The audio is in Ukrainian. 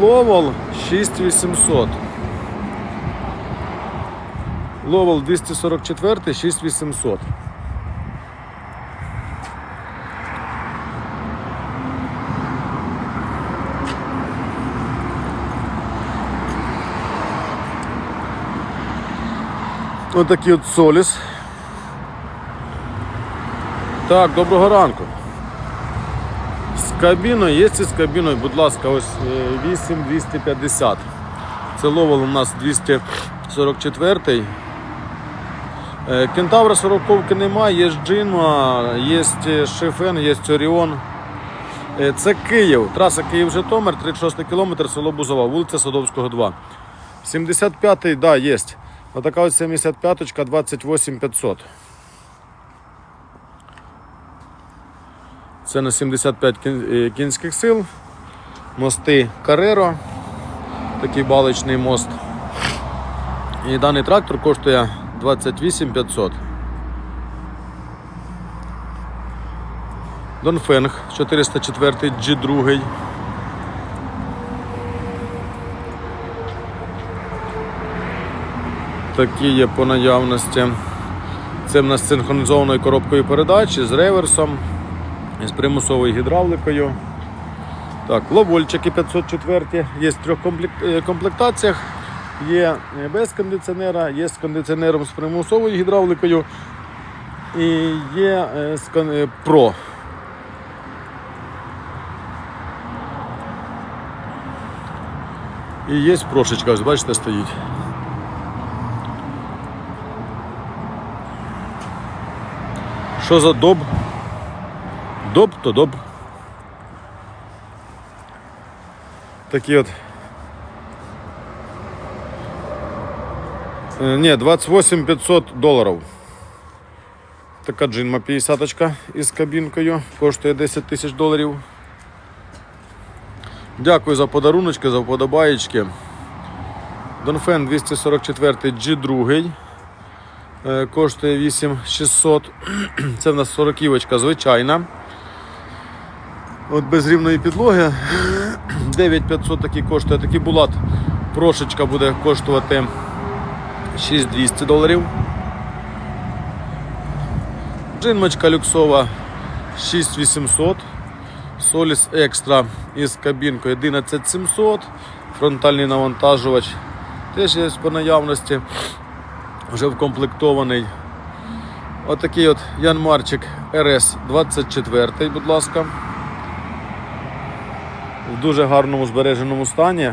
Ловол 6800. Ловол 244 6800. Ось такий от соліс. Так, доброго ранку. Кабіною, є з кабіною, будь ласка, ось е, 8250. Це ловол у нас 244. Е, Кентавра 40 немає, є Джинма, є Шефен, є Оріон. Е, Це Київ, траса Київ-Житомир, 36 кілометр, село Бузова, вулиця Садовського, 2. 75-й, да, є. Отака ось 75-ка, 28500. Це на 75 е, кінських сил. Мости Кареро. Такий баличний мост. І даний трактор коштує 28 500. Донфенг 404 G2. Такі є по наявності. Це в нас синхронізованою коробкою передач з реверсом з примусовою гідравликою. Так, ловольчики 504 є в трьох е, комплектаціях. Є е, без кондиціонера, є з кондиціонером з примусовою гідравликою і є е, з кон- Pro. І є прошечка, ось бачите, стоїть. Що за доб? Доб то доб. Такі от. Е, Ні, 28 500 доларів. Така джинма 50 із кабінкою. Коштує 10 тисяч доларів. Дякую за подаруночки, за вподобаєчки. Донфен 244 G2. Е, Коштує 8600. Це в нас 40 звичайна. От без рівної підлоги 9500 такий коштує. Такий булат прошечка буде коштувати 6200 доларів. Джинмочка люксова 6800. Соліс екстра із кабінкою 11700. Фронтальний навантажувач теж є по наявності. Вже вкомплектований. Отакий от Янмарчик РС 24, будь ласка. В дуже гарному збереженому стані.